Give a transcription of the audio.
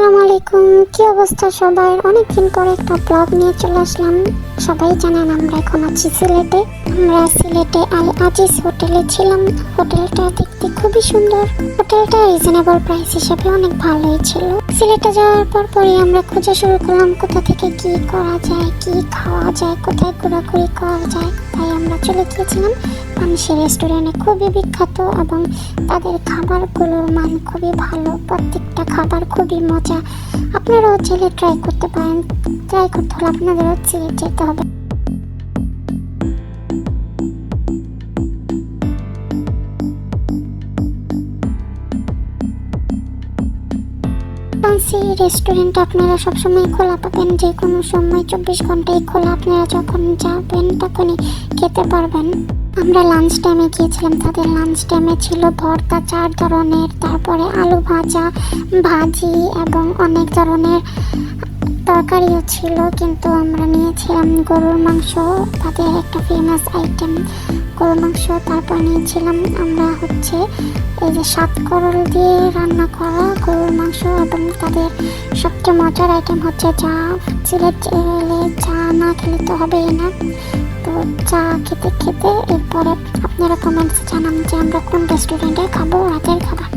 আসসালামু আলাইকুম। কি অবস্থা সবার? অনেকদিন পরে একটা ব্লগ নিয়ে চলে আসলাম। সবাই জানেন আমরা এখন আছি সিলেটে। আমরা সিলেটে আল আজিজ হোটেলে ছিলাম। হোটেলটা দেখতে খুবই সুন্দর। হোটেলটা রিজনেবল প্রাইস হিসেবে অনেক ভালোই ছিল। সিলেটে যাওয়ার পর পরই আমরা খোঁজা শুরু করলাম, কোথা থেকে কি করা যায়, কি খাওয়া যায়, কোথায় ঘোরাঘুরি করা যায়। আমরা চলে গিয়েছিলাম মানুষের রেস্টুরেন্টে। খুবই বিখ্যাত এবং তাদের খাবারগুলোর মান খুবই ভালো। প্রত্যেকটা খাবার খুবই মজা। আপনারাও চাইলে ট্রাই করতে পারেন। ট্রাই করতে হলে আপনাদেরও যেতে হবে। ফ্যান্সি রেস্টুরেন্ট আপনারা সবসময় খোলা পাবেন, যে কোনো সময় চব্বিশ ঘন্টায় খোলা। আপনারা যখন যাবেন তখনই খেতে পারবেন। আমরা লাঞ্চ টাইমে গিয়েছিলাম, তাদের লাঞ্চ টাইমে ছিল ভর্তা, চার ধরনের, তারপরে আলু ভাজা, ভাজি এবং অনেক ধরনের তরকারিও ছিল, কিন্তু আমরা নিয়েছিলাম গরুর মাংস। তাদের একটা ফেমাস আইটেম গরুর মাংস। তারপর নিয়েছিলাম আমরা হচ্ছে এই যে সাত করল দিয়ে রান্না করা গরুর মাংস এবং তাদের সবচেয়ে মজার আইটেম হচ্ছে চা। সিলেট চা না খেলে তো হবেই না। তো চা খেতে খেতে এরপরে আপনারা কমেন্টস জানান যে আমরা কোন রেস্টুরেন্টে খাব, রাতের খাবার।